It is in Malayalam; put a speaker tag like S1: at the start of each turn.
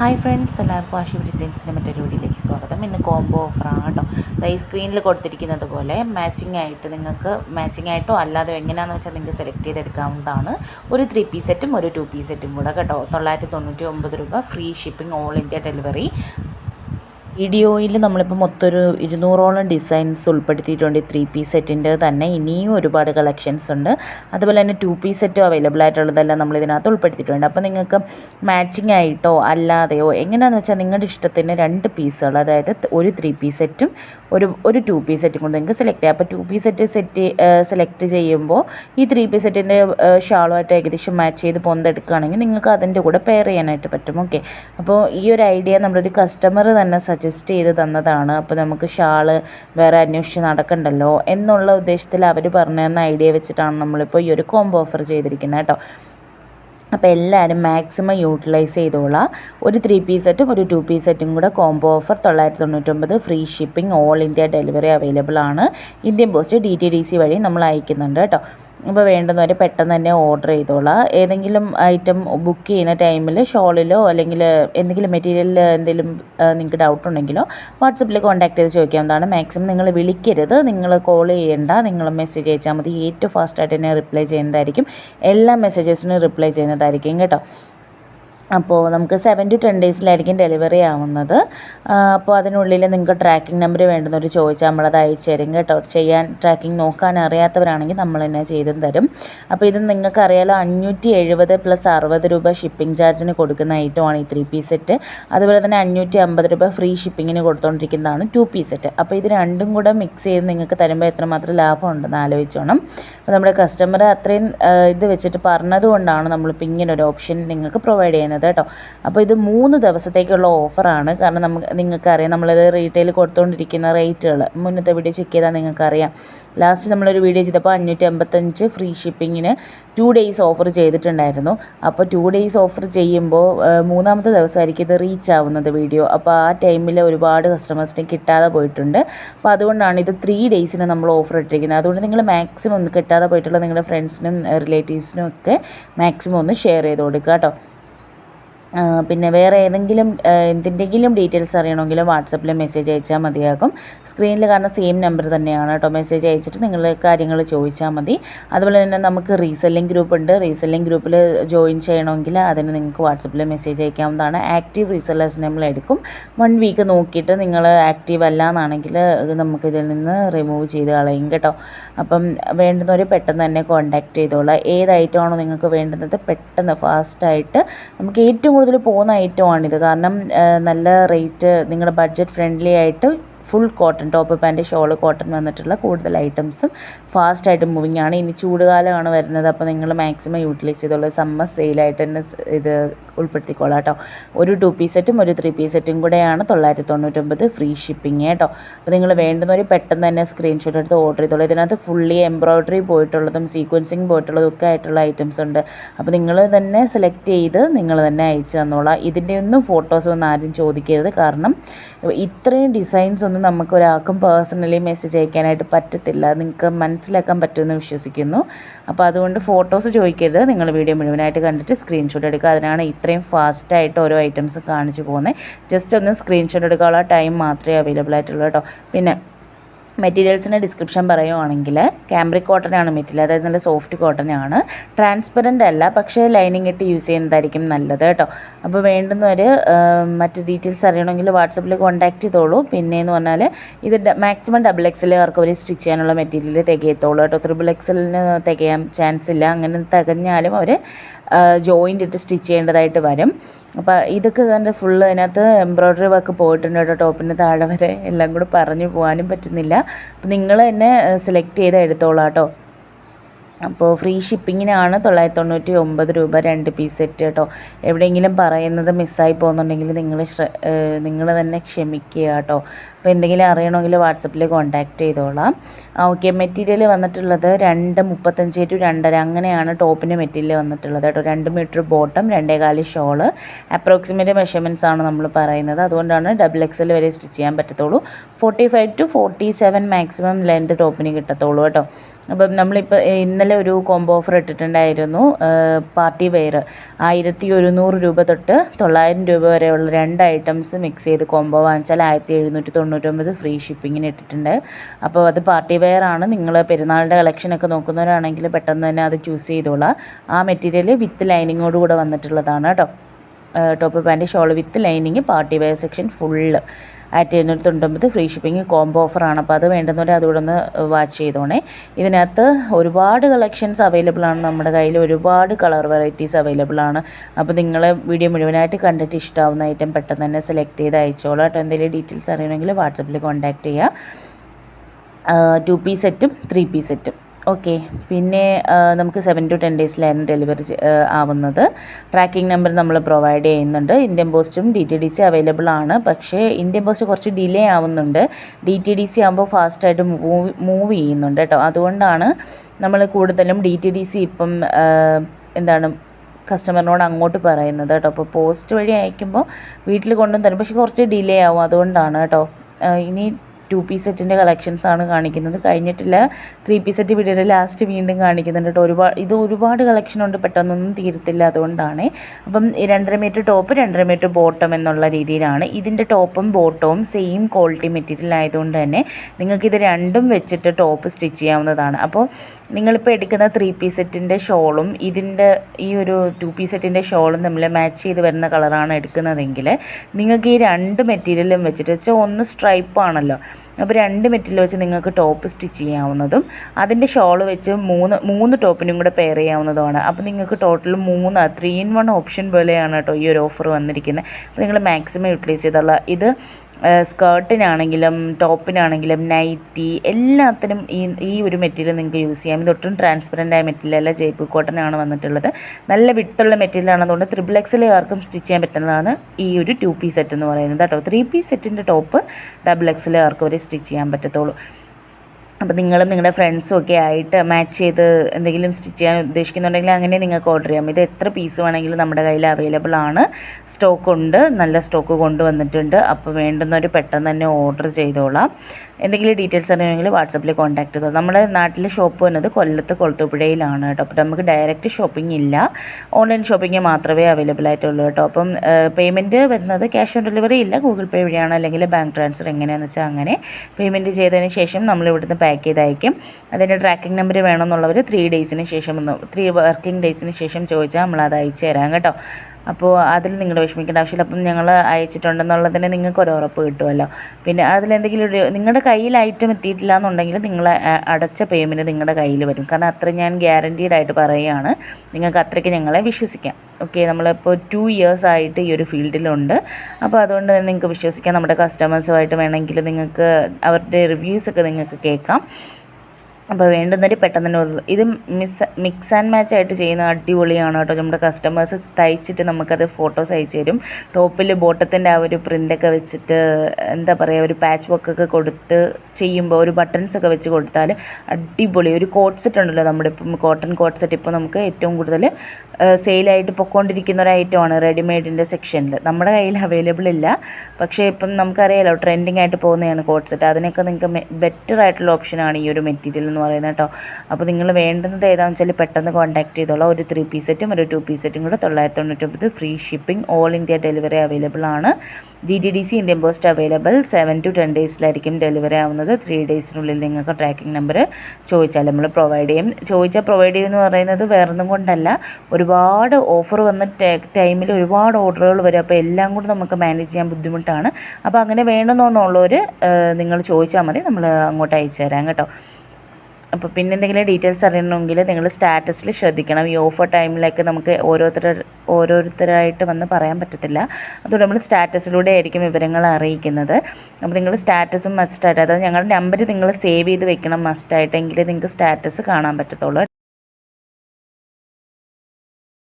S1: ഹായ് ഫ്രണ്ട്സ് എല്ലാവർക്കും ആഷിഫ് ഡിസൈൻസിന്റെ മറ്റൊരു വീഡിയോയിലേക്ക് സ്വാഗതം. ഇന്ന് കോംബോ ഓഫറാണ് കേട്ടോ ഈ സ്ക്രീനിൽ കൊടുത്തിരിക്കുന്നത് പോലെ മാച്ചിങ് ആയിട്ട് നിങ്ങൾക്ക് മാച്ചിങ് ആയിട്ടോ അല്ലാതെ എങ്ങനെയാണെന്ന് വെച്ചാൽ നിങ്ങൾക്ക് സെലക്ട് ചെയ്തെടുക്കാവുന്നതാണ്. ഒരു ത്രീ പീസ് സെറ്റും ഒരു ടു പീസ് സെറ്റും കൂടെ കേട്ടോ. തൊള്ളായിരത്തി തൊണ്ണൂറ്റി ഒമ്പത് രൂപ free shipping all India delivery വീഡിയോയിൽ നമ്മളിപ്പോൾ മൊത്തം ഒരു ഇരുന്നൂറോളം ഡിസൈൻസ് ഉൾപ്പെടുത്തിയിട്ടുണ്ട്. ത്രീ പീസ് സെറ്റിന്റെ തന്നെ. ഇനിയും ഒരുപാട് കളക്ഷൻസ് ഉണ്ട്. അതുപോലെ തന്നെ ടു പീസ് സെറ്റും അവൈലബിൾ ആയിട്ടുള്ളതെല്ലാം നമ്മൾ ഇതിനകത്ത് ഉൾപ്പെടുത്തിയിട്ടുണ്ട്. അപ്പോൾ നിങ്ങൾക്ക് മാച്ചിങ് ആയിട്ടോ അല്ലാതെയോ എങ്ങനെയാണെന്ന് വെച്ചാൽ നിങ്ങളുടെ ഇഷ്ടത്തിന് രണ്ട് പീസുകൾ അതായത് ഒരു ത്രീ പീസ് സെറ്റും ഒരു ഒരു ടു പീസ് സെറ്റും കൊണ്ട് നിങ്ങൾക്ക് സെലക്ട് ചെയ്യാം. അപ്പോൾ two piece set set select ചെയ്യുമ്പോൾ ഈ ത്രീ പീസ് സെറ്റിന്റെ ഷാളുമായിട്ട് ഏകദേശം മാച്ച് ചെയ്ത് പൊന്തെടുക്കുകയാണെങ്കിൽ നിങ്ങൾക്ക് അതിന്റെ കൂടെ പെയർ ചെയ്യാനായിട്ട് പറ്റും. ഓക്കെ അപ്പോൾ ഈ ഒരു ഐഡിയ നമ്മുടെ ഒരു കസ്റ്റമർ തന്നെ സജസ്റ്റ് ചെയ്ത് തന്നതാണ്. അപ്പോൾ നമുക്ക് ഷാൾ വേറെ അന്വേഷിച്ച് നടക്കണ്ടല്ലോ എന്നുള്ള ഉദ്ദേശത്തിൽ അവർ പറഞ്ഞു തന്ന ഐഡിയ വെച്ചിട്ടാണ് നമ്മളിപ്പോൾ ഈ ഒരു കോംബോ ഓഫർ ചെയ്തിരിക്കുന്നത് കേട്ടോ. അപ്പോൾ എല്ലാവരും മാക്സിമം യൂട്ടിലൈസ് ചെയ്തോളാം. ഒരു ത്രീ പീസ് സെറ്റും ഒരു ടു പീസ് സെറ്റും കൂടെ കോംബോ ഓഫർ തൊള്ളായിരത്തി തൊണ്ണൂറ്റൊമ്പത് free shipping all India delivery available ആണ്. Indian Post D T D C വഴി നമ്മൾ അയക്കുന്നുണ്ട് കേട്ടോ. അപ്പോൾ വേണ്ടുന്നവർ പെട്ടെന്ന് തന്നെ ഓർഡർ ചെയ്തോളാം. ഏതെങ്കിലും ഐറ്റം ബുക്ക് ചെയ്യുന്ന ടൈമിൽ ഷോളിലോ അല്ലെങ്കിൽ എന്തെങ്കിലും മെറ്റീരിയലിൽ എന്തെങ്കിലും നിങ്ങൾക്ക് ഡൗട്ട് ഉണ്ടെങ്കിലോ വാട്സപ്പിൽ കോൺടാക്ട് ചെയ്ത് ചോദിക്കാവുന്നതാണ്. മാക്സിമം നിങ്ങൾ വിളിക്കരുത്. നിങ്ങൾ കോൾ ചെയ്യേണ്ട. നിങ്ങൾ മെസ്സേജ് അയച്ചാൽ മതി. ഏറ്റവും ഫാസ്റ്റായിട്ട് തന്നെ റിപ്ലൈ ചെയ്യുന്നതായിരിക്കും. എല്ലാ മെസ്സേജസിനും റിപ്ലൈ ചെയ്യുന്നതായിരിക്കും കേട്ടോ. അപ്പോൾ നമുക്ക് സെവൻ ടു ടെൻ ഡേയ്സിലായിരിക്കും ഡെലിവറി ആവുന്നത്. അപ്പോൾ അതിനുള്ളിൽ നിങ്ങൾക്ക് ട്രാക്കിംഗ് നമ്പർ വേണ്ടുന്നവർ ചോദിച്ചാൽ നമ്മളത് അയച്ചു തരും കേട്ടോ. ചെയ്യാൻ ട്രാക്കിംഗ് നോക്കാൻ അറിയാത്തവരാണെങ്കിൽ നമ്മൾ തന്നെ ചെയ്തു തരും. അപ്പോൾ ഇത് നിങ്ങൾക്ക് അറിയാലോ അഞ്ഞൂറ്റി എഴുപത് പ്ലസ് അറുപത് രൂപ ഷിപ്പിംഗ് ചാർജിന് കൊടുക്കുന്ന ഐറ്റമാണ് ഈ ത്രീ പീസ് സെറ്റ് അതുപോലെ തന്നെ അഞ്ഞൂറ്റി അമ്പത് രൂപ ഫ്രീ ഷിപ്പിങ്ങിന് കൊടുത്തുകൊണ്ടിരിക്കുന്നതാണ് ടു പീസ് സെറ്റ് അപ്പോൾ ഇത് രണ്ടും കൂടെ മിക്സ് ചെയ്ത് നിങ്ങൾക്ക് തരുമ്പോൾ എത്രമാത്രം ലാഭം ഉണ്ടെന്ന് ആലോചിച്ചോണം. അപ്പോൾ നമ്മുടെ കസ്റ്റമർ അത്രയും ഇത് വെച്ചിട്ട് പറഞ്ഞതുകൊണ്ടാണ് നമ്മളിപ്പോൾ ഇങ്ങനെ ഒരു ഓപ്ഷൻ നിങ്ങൾക്ക് പ്രൊവൈഡ് ചെയ്യുന്നത്. ചെയ്യുന്നത് കേട്ടോ. അപ്പോൾ ഇത് മൂന്ന് ദിവസത്തേക്കുള്ള ഓഫറാണ്. കാരണം നമുക്ക് നിങ്ങൾക്കറിയാം നമ്മളിത് റീറ്റെയിൽ കൊടുത്തുകൊണ്ടിരിക്കുന്ന റേറ്റുകൾ മുന്നത്തെ വീഡിയോ ചെക്ക് ചെയ്താൽ നിങ്ങൾക്കറിയാം. ലാസ്റ്റ് നമ്മളൊരു വീഡിയോ ചെയ്തപ്പോൾ അഞ്ഞൂറ്റി അമ്പത്തഞ്ച് ഫ്രീ ഷിപ്പിങ്ങിന് ടു ഡേയ്സ് ഓഫർ ചെയ്തിട്ടുണ്ടായിരുന്നു. അപ്പോൾ ടു ഡേയ്സ് ഓഫർ ചെയ്യുമ്പോൾ മൂന്നാമത്തെ ദിവസമായിരിക്കും ഇത് റീച്ച് ആവുന്നത് വീഡിയോ അപ്പോൾ ആ ടൈമിൽ ഒരുപാട് കസ്റ്റമേഴ്സിനെ കിട്ടാതെ പോയിട്ടുണ്ട്. അപ്പോൾ അതുകൊണ്ടാണ് ഇത് ത്രീ ഡേയ്സിന് നമ്മൾ ഓഫർ ഇട്ടിരിക്കുന്നത്. അതുകൊണ്ട് നിങ്ങൾ മാക്സിമം കിട്ടാതെ പോയിട്ടുള്ള നിങ്ങളുടെ ഫ്രണ്ട്സിനും റിലേറ്റീവ്സിനും ഒക്കെ മാക്സിമം ഒന്ന് ഷെയർ ചെയ്ത് കൊടുക്കുക കേട്ടോ. പിന്നെ വേറെ ഏതെങ്കിലും എന്തിന്റെങ്കിലും ഡീറ്റെയിൽസ് അറിയണമെങ്കിൽ വാട്സപ്പിൽ മെസ്സേജ് അയച്ചാൽ മതിയാകും. സ്ക്രീനിൽ കാരണം സെയിം നമ്പർ തന്നെയാണ് കേട്ടോ. മെസ്സേജ് അയച്ചിട്ട് നിങ്ങൾ കാര്യങ്ങൾ ചോദിച്ചാൽ മതി. അതുപോലെ തന്നെ നമുക്ക് റീസെല്ലിംഗ് ഗ്രൂപ്പ് ഉണ്ട്. റീസെല്ലിംഗ് ഗ്രൂപ്പിൽ ജോയിൻ ചെയ്യണമെങ്കിൽ അതിന് നിങ്ങൾക്ക് വാട്സപ്പിൽ മെസ്സേജ് അയക്കാവുന്നതാണ്. ആക്റ്റീവ് റീസെല്ലേഴ്സ് നമ്മൾ എടുക്കും. വൺ വീക്ക് നോക്കിയിട്ട് നിങ്ങൾ ആക്റ്റീവ് അല്ല എന്നാണെങ്കിൽ നമുക്കിതിൽ നിന്ന് റിമൂവ് ചെയ്ത് കളയും കേട്ടോ. അപ്പം വേണ്ടുന്നവർ പെട്ടെന്ന് തന്നെ കോൺടാക്റ്റ് ചെയ്തോളാം. ഏത് ഐറ്റമാണോ നിങ്ങൾക്ക് വേണ്ടുന്നത് പെട്ടെന്ന് ഫാസ്റ്റായിട്ട് നമുക്ക് ഏറ്റവും കൂടുതൽ പോകുന്ന ഐറ്റമാണിത് കാരണം നല്ല റേറ്റ് നിങ്ങളുടെ ബഡ്ജറ്റ് ഫ്രണ്ട്ലി ആയിട്ട് full cotton top pant shawl cotton വന്നിട്ടുള്ള കൂടുതൽ ഐറ്റംസും ഫാസ്റ്റായിട്ട് മൂവിങ് ആണ്. ഇനി ചൂടുകാലമാണ് വരുന്നത്. അപ്പോൾ നിങ്ങൾ മാക്സിമം യൂട്ടിലൈസ് ചെയ്തോളൂ. സമ്മർ സെയിലായിട്ട് തന്നെ ഇത് ഉൾപ്പെടുത്തിക്കോളാം കേട്ടോ. ഒരു ടു പീസ് സെറ്റും ഒരു ത്രീ പീസ് സെറ്റും കൂടെയാണ് തൊള്ളായിരത്തി തൊണ്ണൂറ്റൊമ്പത് ഫ്രീ ഷിപ്പിംഗ് കേട്ടോ. അപ്പോൾ നിങ്ങൾ വേണ്ടുന്നവർ പെട്ടെന്ന് തന്നെ സ്ക്രീൻഷോട്ട് എടുത്ത് ഓർഡർ ചെയ്തോളൂ. ഇതിനകത്ത് ഫുള്ളി എംബ്രോയ്ഡറി പോയിട്ടുള്ളതും സീക്വൻസിങ് പോയിട്ടുള്ളതും ഒക്കെ ആയിട്ടുള്ള ഐറ്റംസ് ഉണ്ട്. അപ്പോൾ നിങ്ങൾ തന്നെ സെലക്ട് ചെയ്ത് നിങ്ങൾ തന്നെ അയച്ചു തന്നോളാം. ഇതിന്റെ ഒന്നും ഫോട്ടോസ് ഒന്നും ആരും ചോദിക്കരുത്. കാരണം ഇത്രയും ഡിസൈൻസ് ഒന്നും നമുക്ക് ഒരാൾക്കും പേഴ്സണലി മെസ്സേജ് അയക്കാനായിട്ട് പറ്റത്തില്ല. നിങ്ങൾക്ക് മനസ്സിലാക്കാൻ പറ്റുമെന്ന് വിശ്വസിക്കുന്നു. അപ്പോൾ അതുകൊണ്ട് ഫോട്ടോസ് ചോദിക്കരുത്. നിങ്ങൾ വീഡിയോ മുഴുവനായിട്ട് കണ്ടിട്ട് സ്ക്രീൻഷോട്ട് എടുക്കുക. അതിനാണ് ഇത്രയും ഫാസ്റ്റായിട്ട് ഓരോ ഐറ്റംസ് കാണിച്ചു പോകുന്നത്. ജസ്റ്റ് ഒന്ന് സ്ക്രീൻഷോട്ട് എടുക്കാനുള്ള ടൈം മാത്രമേ അവൈലബിൾ ആയിട്ടുള്ളൂ കേട്ടോ. പിന്നെ മെറ്റീരിയൽസിന്റെ ഡിസ്ക്രിപ്ഷൻ പറയുവാണെങ്കിൽ ക്യാമ്പ്രിക് കോട്ടൺ ആണ് മെറ്റീരിയൽ അതായത് നല്ല സോഫ്റ്റ് കോട്ടൺ ആണ്. ട്രാൻസ്പെറന്റ് അല്ല പക്ഷേ ലൈനിങ് ഇട്ട് യൂസ് ചെയ്യുന്നതായിരിക്കും നല്ലത് കേട്ടോ. അപ്പോൾ വേണ്ടുന്നവർ മറ്റ് ഡീറ്റെയിൽസ് അറിയണമെങ്കിൽ വാട്സപ്പിൽ കോൺടാക്ട് ചെയ്തോളൂ. പിന്നെയെന്ന് പറഞ്ഞാൽ ഇത് മാക്സിമം ഡബിൾ എക്സലുകാർക്ക് അവർ സ്റ്റിച്ച് ചെയ്യാനുള്ള മെറ്റീരിയൽ തികയത്തോളൂ കേട്ടോ. ത്രിബിൾ എക്സലിന് തികയാൻ ചാൻസ് ഇല്ല. അങ്ങനെ തികഞ്ഞാലും അവർ ജോയിന്റ് ഇട്ട് സ്റ്റിച്ച് ചെയ്യേണ്ടതായിട്ട് വരും. അപ്പോൾ ഇതൊക്കെ തന്നെ ഫുള്ള് അതിനകത്ത് എംബ്രോയ്ഡറി വർക്ക് പോയിട്ടുണ്ട് കേട്ടോ ടോപ്പിന്റെ താഴെ വരെ. എല്ലാം കൂടെ പറഞ്ഞു പോകാനും പറ്റുന്നില്ല. അപ്പോൾ നിങ്ങൾ തന്നെ സെലക്ട് ചെയ്ത് എടുത്തോളാം കേട്ടോ. അപ്പോൾ ഫ്രീ ഷിപ്പിങ്ങിനാണ് തൊള്ളായിരത്തി തൊണ്ണൂറ്റി ഒമ്പത് രൂപ രണ്ട് പീസ് സെറ്റ് കേട്ടോ. എവിടെയെങ്കിലും പറയുന്നത് മിസ്സായി പോകുന്നുണ്ടെങ്കിൽ നിങ്ങൾ നിങ്ങൾ തന്നെ ക്ഷമിക്കുക കേട്ടോ. അപ്പോൾ എന്തെങ്കിലും അറിയണമെങ്കിൽ വാട്സപ്പിൽ കോൺടാക്റ്റ് ചെയ്തോളാം. ഓക്കെ മെറ്റീരിയൽ വന്നിട്ടുള്ളത് രണ്ട് മുപ്പത്തഞ്ച് ടു രണ്ടര അങ്ങനെയാണ് ടോപ്പിന്റെ മെറ്റീരിയൽ വന്നിട്ടുള്ളത് കേട്ടോ. രണ്ട് മീറ്റർ ബോട്ടം രണ്ടേകാൽ ഷോൾ അപ്രോക്സിമേറ്റ് മെഷർമെന്റ്സ് ആണ് നമ്മൾ പറയുന്നത്. അതുകൊണ്ടാണ് ഡബിൾ എക്സൽ വരെ സ്റ്റിച്ച് ചെയ്യാൻ പറ്റത്തുള്ളൂ. Forty five to forty seven maximum length ടോപ്പിന് കിട്ടത്തുള്ളൂ കേട്ടോ. അപ്പം നമ്മളിപ്പോൾ ഇന്നലെ ഒരു കോംബോ ഓഫർ ഇട്ടിട്ടുണ്ടായിരുന്നു പാർട്ടി വെയർ ആയിരത്തി ഒരുന്നൂറ് രൂപ തൊട്ട് തൊള്ളായിരം രൂപ വരെയുള്ള രണ്ട് ഐറ്റംസ് മിക്സ് ചെയ്ത് കോംബോ വാങ്ങിച്ചാൽ ആയിരത്തി എഴുന്നൂറ്റി തൊണ്ണൂറ്റൊമ്പത് ഫ്രീ ഷിപ്പിങ്ങിന് ഇട്ടിട്ടുണ്ട്. അപ്പോൾ അത് പാർട്ടി വെയർ ആണ്. നിങ്ങൾ പെരുന്നാളിന്റെ കളക്ഷനൊക്കെ നോക്കുന്നവരാണെങ്കിൽ പെട്ടെന്ന് തന്നെ അത് ചൂസ് ചെയ്തോളാം. ആ മെറ്റീരിയൽ വിത്ത് ലൈനിങ്ങോട് കൂടെ വന്നിട്ടുള്ളതാണ് കേട്ടോ top pant shawl with lining party wear section full എഴുന്നൂറ്റി തൊണ്ണൂറ്റൊമ്പത് ഫ്രീ ഷിപ്പിംഗ് കോംബോ ഓഫറാണ് അപ്പോൾ അത് വേണ്ടുന്നവരെ അതുകൂടെ ഒന്ന് വാച്ച് ചെയ്തോണേ. ഇതിനകത്ത് ഒരുപാട് കളക്ഷൻസ് അവൈലബിൾ ആണ് നമ്മുടെ കയ്യിൽ. ഒരുപാട് കളർ വെറൈറ്റീസ് അവൈലബിൾ ആണ്. അപ്പോൾ നിങ്ങൾ വീഡിയോ മുഴുവനായിട്ട് കണ്ടിട്ട് ഇഷ്ടമാവുന്ന ഐറ്റം പെട്ടെന്ന് തന്നെ സെലക്ട് ചെയ്ത് അയച്ചോളൂ കേട്ടോ. എന്തെങ്കിലും ഡീറ്റെയിൽസ് അറിയണമെങ്കിൽ വാട്സപ്പിൽ കോൺടാക്റ്റ് ചെയ്യുക ടു പീസ് സെറ്റും ത്രീ പീസ് സെറ്റും ഓക്കെ പിന്നെ നമുക്ക് സെവൻ ടു ടെൻ ഡേയ്സിലായിരുന്നു ഡെലിവറി ആവുന്നത്. ട്രാക്കിംഗ് നമ്പർ നമ്മൾ പ്രൊവൈഡ് ചെയ്യുന്നുണ്ട്. ഇന്ത്യൻ പോസ്റ്റും D T D C available ആണ്. പക്ഷേ ഇന്ത്യൻ പോസ്റ്റ് കുറച്ച് ഡിലേ ആവുന്നുണ്ട്. ഡി ടി ഡി സി ആകുമ്പോൾ ഫാസ്റ്റായിട്ട് മൂവ് മൂവ് ചെയ്യുന്നുണ്ട് കേട്ടോ അതുകൊണ്ടാണ് നമ്മൾ കൂടുതലും ഡി ടി ഡി സി ഇപ്പം എന്താണ് കസ്റ്റമറിനോട് അങ്ങോട്ട് പറയുന്നത് കേട്ടോ അപ്പോൾ പോസ്റ്റ് വഴി അയക്കുമ്പോൾ വീട്ടിൽ കൊണ്ടുവന്ന് തരും. പക്ഷേ കുറച്ച് ഡിലേ ആവും. അതുകൊണ്ടാണ് കേട്ടോ ഇനി ടു പീസ് സെറ്റിന്റെ കളക്ഷൻസ് ആണ് കാണിക്കുന്നത്. കഴിഞ്ഞിട്ടില്ല ത്രീ പീസ് സെറ്റ് വീഡിയോയുടെ ലാസ്റ്റ് വീണ്ടും കാണിക്കുന്നുണ്ട് കേട്ടോ. ഒരുപാട് ഇത് ഒരുപാട് കളക്ഷൻ ഉണ്ട്. പെട്ടെന്നൊന്നും തീരത്തില്ല അതുകൊണ്ടാണ്. അപ്പം രണ്ടര മീറ്റർ ടോപ്പ് രണ്ടര മീറ്റർ ബോട്ടം എന്നുള്ള രീതിയിലാണ്. ഇതിന്റെ ടോപ്പും ബോട്ടവും സെയിം ക്വാളിറ്റി മെറ്റീരിയൽ ആയതുകൊണ്ട് തന്നെ നിങ്ങൾക്കിത് രണ്ടും വെച്ചിട്ട് ടോപ്പ് സ്റ്റിച്ച് ചെയ്യാവുന്നതാണ്. അപ്പോൾ നിങ്ങളിപ്പോൾ എടുക്കുന്ന ത്രീ പീസ് സെറ്റിന്റെ ഷോളും ഇതിന്റെ ഈ ഒരു ടു പീസ് സെറ്റിന്റെ ഷോളും തമ്മിൽ മാച്ച് ചെയ്ത് വരുന്ന കളറാണ് എടുക്കുന്നതെങ്കിൽ നിങ്ങൾക്ക് ഈ രണ്ട് മെറ്റീരിയലും വെച്ചിട്ട് വെച്ചാൽ ഒന്ന് സ്ട്രൈപ്പ് ആണല്ലോ. അപ്പോൾ രണ്ട് മെറ്റീരിയൽ വെച്ച് നിങ്ങൾക്ക് ടോപ്പ് സ്റ്റിച്ച് ചെയ്യാവുന്നതും അതിന്റെ ഷോൾ വെച്ച് മൂന്ന് മൂന്ന് ടോപ്പിനും കൂടെ പെയർ ചെയ്യാവുന്നതുമാണ്. അപ്പോൾ നിങ്ങൾക്ക് ടോട്ടൽ മൂന്ന് ത്രീ ഇൻ വൺ ഓപ്ഷൻ പോലെയാണ് കേട്ടോ ഈ ഒരു ഓഫർ വന്നിരിക്കുന്നത്. അപ്പോൾ നിങ്ങൾ മാക്സിമം യൂട്ടിലൈസ് ചെയ്തുള്ള ഇത് സ്കേർട്ടിനാണെങ്കിലും ടോപ്പിനാണെങ്കിലും നൈറ്റി എല്ലാത്തിനും ഈ ഈ ഒരു മെറ്റീരിയൽ നിങ്ങൾക്ക് യൂസ് ചെയ്യാം. ഇതൊട്ടും ട്രാൻസ്പെറന്റ് ആയ മെറ്റീരിയൽ അല്ല. ജയ്പൂർ കോട്ടനാണ് വന്നിട്ടുള്ളത്. നല്ല വിട്ടുള്ള മെറ്റീരിയൽ ആണതുകൊണ്ട് ത്രിബിൾ ആർക്കും സ്റ്റിച്ച് ചെയ്യാൻ പറ്റുന്നതാണ് ഈ ഒരു ടു പീസ് സെറ്റ് എന്ന് പറയുന്നത്. കേട്ടോ ത്രീ പീസ് സെറ്റിന്റെ ടോപ്പ് ഡബിൾ എക്സിലുകാർക്ക് വരെ സ്റ്റിച്ച് ചെയ്യാൻ പറ്റത്തുള്ളൂ. അപ്പോൾ നിങ്ങളും നിങ്ങളുടെ ഫ്രണ്ട്സും ഒക്കെ ആയിട്ട് മാച്ച് ചെയ്ത് എന്തെങ്കിലും സ്റ്റിച്ച് ചെയ്യാൻ ഉദ്ദേശിക്കുന്നുണ്ടെങ്കിൽ അങ്ങനെ നിങ്ങൾക്ക് ഓർഡർ ചെയ്യാം. ഇത് എത്ര പീസ് വേണമെങ്കിലും നമ്മുടെ കയ്യിൽ അവൈലബിൾ ആണ്. സ്റ്റോക്ക് ഉണ്ട്. നല്ല സ്റ്റോക്ക് കൊണ്ടുവന്നിട്ടുണ്ട്. അപ്പോൾ വേണ്ടുന്നവർ പെട്ടെന്ന് തന്നെ ഓർഡർ ചെയ്തോളാം. എന്തെങ്കിലും ഡീറ്റെയിൽസ് അറിയണമെങ്കിൽ വാട്സപ്പിൽ കോൺടാക്ട് ചെയ്തോ നമ്മുടെ നാട്ടിൽ ഷോപ്പ് വന്നത് കൊല്ലത്ത് കൊളത്തുപുഴയിലാണ് കേട്ടോ. അപ്പോൾ നമുക്ക് ഡയറക്റ്റ് ഷോപ്പിംഗ് ഇല്ല. ഓൺലൈൻ ഷോപ്പിംഗ് മാത്രമേ അവൈലബിൾ ആയിട്ടുള്ളൂ കേട്ടോ. അപ്പം പേയ്മെന്റ് വരുന്നത് ക്യാഷ് ഓൺ ഡെലിവറി ഇല്ല. ഗൂഗിൾ പേ വഴിയാണ് അല്ലെങ്കിൽ ബാങ്ക് ട്രാൻസ്ഫർ എങ്ങനെയാണെന്ന് വെച്ചാൽ അങ്ങനെ പേയ്മെന്റ് ചെയ്തതിന് ശേഷം നമ്മൾ ഇവിടുന്ന് പാക്ക് ചെയ്തായിരിക്കും. അതിന്റെ ട്രാക്കിംഗ് നമ്പർ വേണമെന്നുള്ളവർ ത്രീ ഡേയ്സിന് ശേഷം ഒന്ന് ത്രീ വർക്കിംഗ് ഡേയ്സിന് ശേഷം ചോദിച്ചാൽ നമ്മൾ അത് അയച്ചു തരാം കേട്ടോ. അപ്പോൾ അതിൽ നിങ്ങൾ വിഷമിക്കേണ്ട ആവശ്യമില്ല. അപ്പം ഞങ്ങൾ അയച്ചിട്ടുണ്ടെന്നുള്ളതിന് നിങ്ങൾക്ക് ഒരു ഉറപ്പ് കിട്ടുമല്ലോ. പിന്നെ അതിലെന്തെങ്കിലും ഒരു നിങ്ങളുടെ കയ്യിൽ ഐറ്റം എത്തിയിട്ടില്ല എന്നുണ്ടെങ്കിൽ നിങ്ങൾ അടച്ച പേയ്മെന്റ് നിങ്ങളുടെ കയ്യിൽ വരും. കാരണം അത്ര ഞാൻ ഗ്യാരന്റീഡ് ആയിട്ട് പറയുകയാണ്. നിങ്ങൾക്ക് അത്രയ്ക്ക് ഞങ്ങളെ വിശ്വസിക്കാം. ഓക്കെ നമ്മളിപ്പോൾ ടു ഇയേഴ്സ് ആയിട്ട് ഈ ഒരു ഫീൽഡിലുണ്ട്. അപ്പോൾ അതുകൊണ്ട് തന്നെ നിങ്ങൾക്ക് വിശ്വസിക്കാം. നമ്മുടെ കസ്റ്റമേഴ്സുമായിട്ട് വേണമെങ്കിൽ നിങ്ങൾക്ക് അവരുടെ റിവ്യൂസൊക്കെ നിങ്ങൾക്ക് കേൾക്കാം. അപ്പോൾ വേണ്ടുന്നവർ പെട്ടെന്ന് തന്നെ ഓർഡർ ഇത് മിസ് മിക്സ് ആൻഡ് മാച്ച് ആയിട്ട് ചെയ്യുന്ന അടിപൊളിയാണ് കേട്ടോ. നമ്മുടെ കസ്റ്റമേഴ്സ് തയ്ച്ചിട്ട് നമുക്കത് ഫോട്ടോസ് അയച്ചു തരും. ടോപ്പിൽ ബോട്ടത്തിന്റെ ആ ഒരു പ്രിന്റൊക്കെ വെച്ചിട്ട് എന്താ പറയുക ഒരു പാച്ച് വർക്കൊക്കെ കൊടുത്ത് ചെയ്യുമ്പോൾ ഒരു ബട്ടൺസ് ഒക്കെ വെച്ച് കൊടുത്താൽ അടിപൊളി. ഒരു കോട്ട് സെറ്റ് ഉണ്ടല്ലോ നമ്മുടെ ഇപ്പം കോട്ടൺ കോട്ട് സെറ്റ് ഇപ്പോൾ നമുക്ക് ഏറ്റവും കൂടുതൽ സെയിലായിട്ട് പൊക്കോണ്ടിരിക്കുന്ന ഒരു ഐറ്റമാണ് റെഡിമെയ്ഡിന്റെ സെക്ഷനിൽ നമ്മുടെ കയ്യിൽ അവൈലബിൾ ഇല്ല. പക്ഷേ ഇപ്പം നമുക്കറിയാലോ ട്രെൻഡിങ് ആയിട്ട് പോകുന്നതാണ് കോട്ട് സെറ്റ് അതിനൊക്കെ നിങ്ങൾക്ക് ബെറ്റർ ആയിട്ടുള്ള ഓപ്ഷനാണ് ഈ ഒരു മെറ്റീരിയൽ എന്ന് പറയുന്നത് കേട്ടോ. അപ്പോൾ നിങ്ങൾ വേണ്ടുന്നത് ഏതാണെന്ന് വെച്ചാൽ പെട്ടെന്ന് കോൺടാക്ട് ചെയ്തോളാം. ഒരു ത്രീ പീസ് സെറ്റും ഒരു ടു പീസ് സെറ്റും കൂടെ തൊള്ളായിരത്തി തൊണ്ണൂറ്റൊമ്പത് free shipping all India delivery available ആണ്. D D D C Indian Post available seven to ten ഡേയ്സിലായിരിക്കും delivery ആവുന്നത്. ത്രീ ഡേയ്സിനുള്ളിൽ നിങ്ങൾക്ക് ട്രാക്കിംഗ് നമ്പർ ചോദിച്ചാൽ നമ്മൾ പ്രൊവൈഡ് ചെയ്യും. ചോദിച്ചാൽ പ്രൊവൈഡ് ചെയ്യുമെന്ന് പറയുന്നത് വേറൊന്നും കൊണ്ടല്ല. ഒരുപാട് ഓഫർ വന്ന ടൈമിൽ ഒരുപാട് ഓർഡറുകൾ വരും. അപ്പോൾ എല്ലാം കൂടി നമുക്ക് മാനേജ് ചെയ്യാൻ ബുദ്ധിമുട്ടാണ്. അപ്പോൾ അങ്ങനെ വേണമെന്നുള്ളവർ നിങ്ങൾ ചോദിച്ചാൽ മതി. നമ്മൾ അങ്ങോട്ട് അയച്ചു തരാം കേട്ടോ. അപ്പോൾ പിന്നെ എന്തെങ്കിലും ഡീറ്റെയിൽസ് അറിയണമെങ്കിൽ നിങ്ങൾ സ്റ്റാറ്റസിൽ ശ്രദ്ധിക്കണം. ഈ ഓഫർ ടൈമിലൊക്കെ നമുക്ക് ഓരോരുത്തർ ഓരോരുത്തരായിട്ട് വന്ന് പറയാൻ പറ്റത്തില്ല. അതുകൊണ്ട് നമ്മൾ സ്റ്റാറ്റസിലൂടെ ആയിരിക്കും വിവരങ്ങൾ അറിയിക്കുന്നത്. അപ്പോൾ നിങ്ങൾ സ്റ്റാറ്റസും മസ്റ്റായിട്ട് അതായത് ഞങ്ങളുടെ നമ്പർ നിങ്ങൾ സേവ് ചെയ്ത് വെക്കണം മസ്റ്റായിട്ട് എങ്കിലേ നിങ്ങൾക്ക് സ്റ്റാറ്റസ് കാണാൻ പറ്റത്തുള്ളൂ.